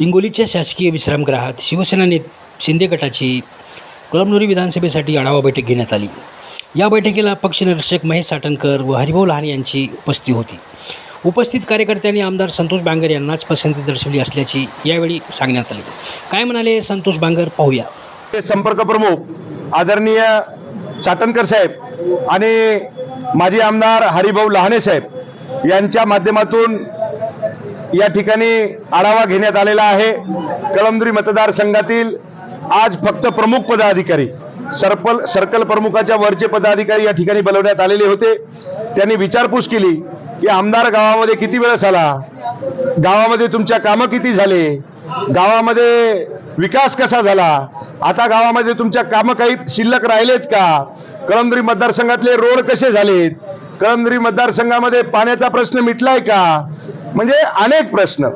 हिंगोलीच्या शासकीय विश्रामगृहात शिवसेना शिंदे गटाची कळमनुरी विधानसभेसाठी आढावा बैठक घेण्यात आली. या बैठकीला पक्षनिरीक्षक महेश साटणकर व हरिभाऊ लहान यांची उपस्थिती होती. उपस्थित कार्यकर्त्यांनी आमदार संतोष बांगर यांनाच पसंती दर्शवली असल्याची यावेळी सांगण्यात आली. काय म्हणाले संतोष बांगर? पाहूया. ते संपर्क प्रमुख आदरणीय साटणकर साहेब आणि माजी आमदार हरिभाऊ लहाने साहेब यांच्या माध्यमातून या ठिकाणी आढावा घेण्यात आलेला आहे. कळमदुरी मतदारसंघातील आज फक्त प्रमुख पदाधिकारी सर्कल सर्कल प्रमुखाच्या वरचे पदाधिकारी या ठिकाणी बोलवण्यात आलेले होते. त्यांनी विचारपूस केली की आमदार गावामध्ये किती वेळ झाला गावामध्ये तुमच्या कामं किती झाले? गावामध्ये विकास कसा झाला? आता गावामध्ये तुमच्या कामं काही शिल्लक राहिलेत का? कळमदुरी मतदारसंघातले रोड कसे झालेत? कळमदुरी मतदारसंघामध्ये पाण्याचा प्रश्न मिटलाय का? म्हणजे अनेक प्रश्न.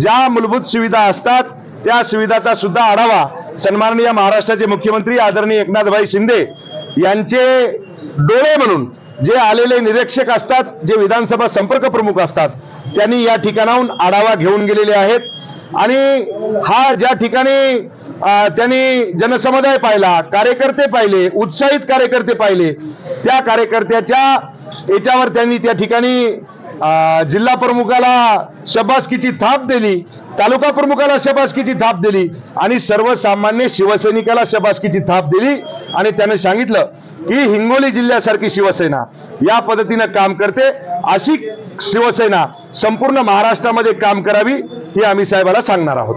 ज्या मूलभूत सुविधा असतात त्या सुविधाचा सुद्धा आढावा सन्माननीय महाराष्ट्राचे मुख्यमंत्री आदरणीय एकनाथभाई शिंदे यांचे डोळे म्हणून जे आलेले निरीक्षक असतात जे विधानसभा संपर्क प्रमुख असतात त्यांनी या ठिकाणाहून आढावा घेऊन गेलेले आहेत. आणि हा ज्या ठिकाणी त्यांनी जनसमुदाय पाहिला कार्यकर्ते पाहिले उत्साहित कार्यकर्ते पाहिले त्या कार्यकर्त्याच्या याच्यावर त्यांनी त्या ठिकाणी जिल्हा प्रमुखाला शबासकीची थाप दिली तालुका प्रमुखाला शबासकीची थाप दिली आणि सर्वसामान्य शिवसैनिकाला शबासकीची थाप दिली आणि त्याने सांगितलं की हिंगोली जिल्ह्यासारखी शिवसेना या पद्धतीनं काम करते अशी शिवसेना संपूर्ण महाराष्ट्रामध्ये काम करावी ही आम्ही साहेबाला सांगणार आहोत.